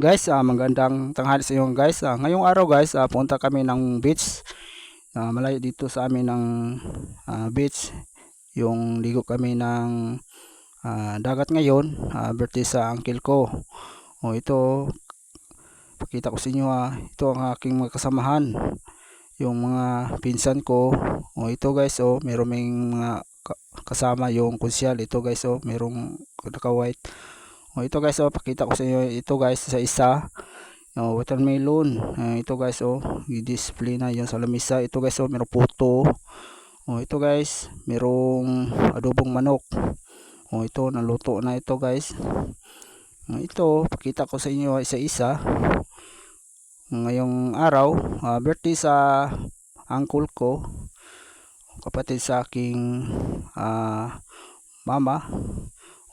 Guys, ah, magandang tanghali sa inyo guys. Ah, ngayong araw guys, ah, punta kami ng beach. Ah, malayo dito sa amin ng ah, beach. Yung ligo kami ng ah, dagat ngayon. Ah, birthday sa uncle ko. O ito, pakita ko sa inyo ah, ito ang aking mga kasamahan. Yung mga pinsan ko. O ito guys, oh, meron may mga ka- kasama yung konsyal. Ito guys, oh, merong naka-white. O ito guys, oh, pakita ko sa inyo ito guys sa isa. Oh, watermelon. Ah, ito guys, oh, i-display na yon sa lamisa. Ito guys, oh, merong puto. Oh, ito guys, merong adobong manok. Oh, ito naluto na ito guys. Oh, ito, pakita ko sa inyo isa-isa. Ngayong araw, ah, birthday sa uncle ko. Kapatid sa aking ah, mama.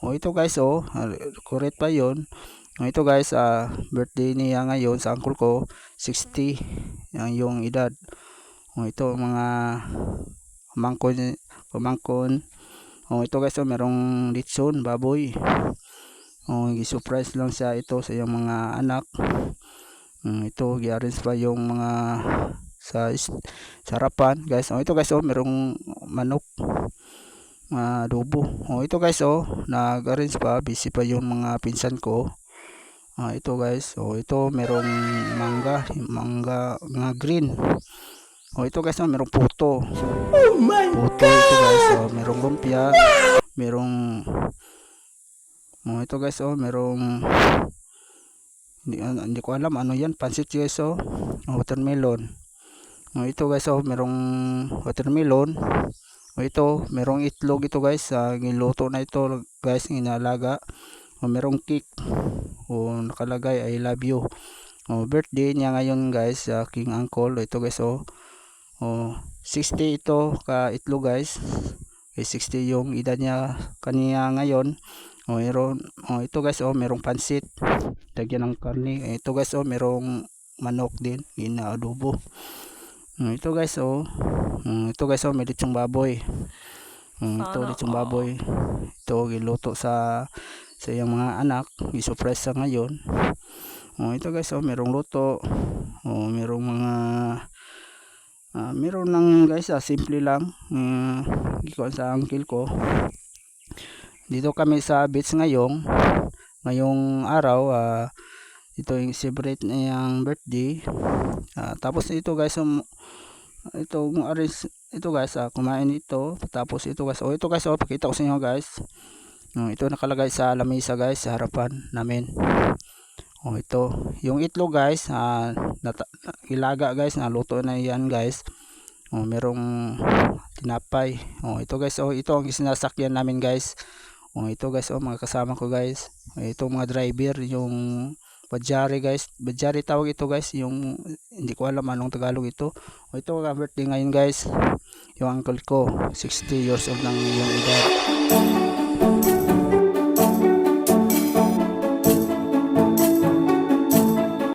Oh, ito guys, oh, ah, correct pa 'yon. Oh, ito guys, ah, birthday niya ngayon sa uncle ko, 60 ang yung edad. Oh, ito mga pamangkon, pamangkon. Oh, ito guys, oh, merong litson, baboy. Oh, gi-surprise lang siya ito sa iyang mga anak. Mm, ito, gi-arrange pa yung mga sa is- sa harapan, guys. Oh, ito guys, oh, merong manok adobo. Oh, ito guys, oh, nag-arrange pa, busy pa yung mga pinsan ko. Ah, ito guys, oh, ito merong mangga, mangga nga green. Oh, ito guys, oh, merong puto. Puto ito guys, oh, merong lumpia, merong Oh, ito guys, oh, merong hindi, ano- hindi ko alam ano yan, pansit guys, oh. Oh, watermelon. Oh, ito guys, oh, merong watermelon. O ito, merong itlog ito guys. Uh, giluto na ito guys, inalaga. O merong cake. O nakalagay I love you. O birthday niya ngayon guys, sa king uncle. O, ito guys oh. O 60 ito ka itlog guys. Okay, 60 yung edad niya kaniya ngayon. O meron, o ito guys oh, merong pansit. Lagyan ng karne. Ito guys oh, merong manok din, inaadobo. Mm, ito guys oh. Mm, ito guys oh, may litsong baboy. Mm, ito litsong baboy. Ito giluto sa sa iyang mga anak, i-surprise sa ngayon. Oh, ito guys oh, merong luto. Oh, merong mga ah, meron lang guys, ah, simple lang. Uh, sa uncle ko. Dito kami sa beach ngayong ngayong araw ah, ito yung celebrate na yung birthday. Ah, tapos ito guys um, ito arrange ito guys ah, kumain ito. Tapos ito guys oh ito guys oh pakita ko sa inyo guys. Oh, ito nakalagay sa lamesa guys sa harapan namin. Oh ito. Yung itlog guys nata, ilaga guys naluto na yan guys. Oh merong tinapay. Oh ito guys oh ito ang sinasakyan namin guys. Oh ito guys oh mga kasama ko guys. Oh, ito mga driver yung Bajari guys. Bajari tawag ito guys. Yung hindi ko alam anong Tagalog ito. O ito ang birthday ngayon guys. Yung uncle ko. 60 years old lang yung edad.